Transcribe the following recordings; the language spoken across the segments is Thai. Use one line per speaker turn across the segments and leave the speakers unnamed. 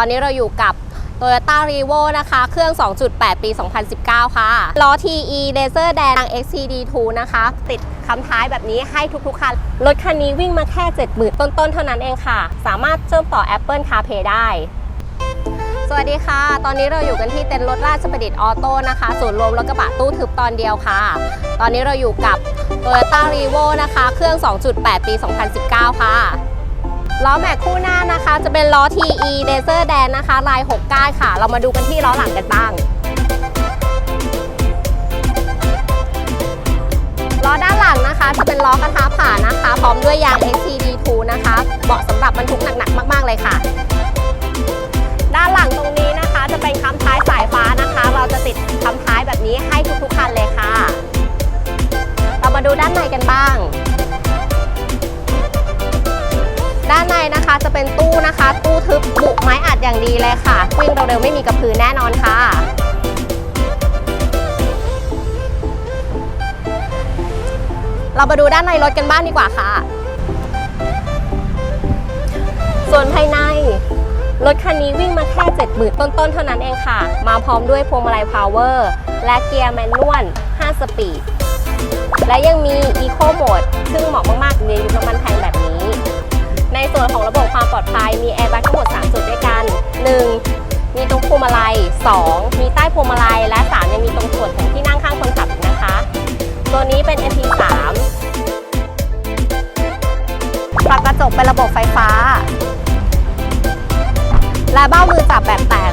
ตอนนี้เราอยู่กับ Toyota r e v o นะคะ เครื่อง 2.8 ปี 2019 ค่ะ ล้อ TE Laser d a n XCD2 นะคะ ติดคำท้ายแบบนี้ให้ทุกๆคัน รถคันนี้วิ่งมาแค่ 70,000 ต้นๆ เท่านั้นเองค่ะ สามารถเชื่อมต่อ Apple CarPlay ได้ สวัสดีค่ะ ตอนนี้เราอยู่กันที่เต็นท์รถราชประดิษฐ์ออโต้นะคะ ศูนย์รวมรถกระบะตู้ทึบตอนเดียวค่ะ ตอนนี้เราอยู่กับ Toyota r e v o นะคะ เครื่อง 2.8 ปี 2019 ค่ะ ล้อแม็กคู่หน้านะคะ จะเป็นล้อ TE Laser d a n นะคะ ลาย 6 ก้านค่ะ เรามาดูกันที่ล้อหลังกันบ้าง ล้อด้านหลังนะคะ จะเป็นล้อกระทะผ่านะคะ พร้อมด้วยยาง XCD2 นะคะ เหมาะสำหรับบรรทุกหนักๆ มาก ๆ เลยค่ะ ด้านหลังตรงนี้นะคะ จะเป็นคำท้ายสายฟ้านะคะ เราจะติดคำท้ายแบบนี้ให้ทุกๆคันเลยค่ะ เรามาดูด้านในกันบ้าง บบุไม้อัดอย่างดีเลยค่ะ วิ่งเร็วๆไม่มีกระพือแน่นอนค่ะ เรามาดูด้านในรถกันบ้างดีกว่าค่ะ ส่วนภายในรถคันนี้วิ่งมาแค่70,000ต้นๆ เท่านั้นเองค่ะ มาพร้อมด้วยพวงมาลัยพาวเวอร์และเกียร์แมนนวล 5 สปีด และยังมี Eco Mode ซึ่งเหมาะมากๆในยุคน้ำมันแพงแบบนี้ วงมาลัย 2. มีใต้พวงมาลัย และ 3 ยังมีตรงส่วนของที่นั่งข้างคนขับนะคะ ตัวนี้เป็น MP3 ปรับกระจกเป็นระบบไฟฟ้า และเบ้ามือจับแบบแต่ง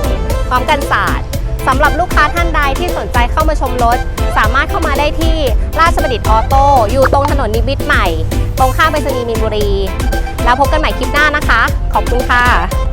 พร้อมกันศาสตร์สำหรับลูกค้าท่านใดที่สนใจเข้ามาชมรถ สามารถเข้ามาได้ที่ราชประดิษฐ์ออโต้อยู่ตรงถนนนิมิตรใหม่ ตรงข้ามไปรษณีย์มีนบุรี แล้วพบกันใหม่คลิปหน้านะคะ ขอบคุณค่ะ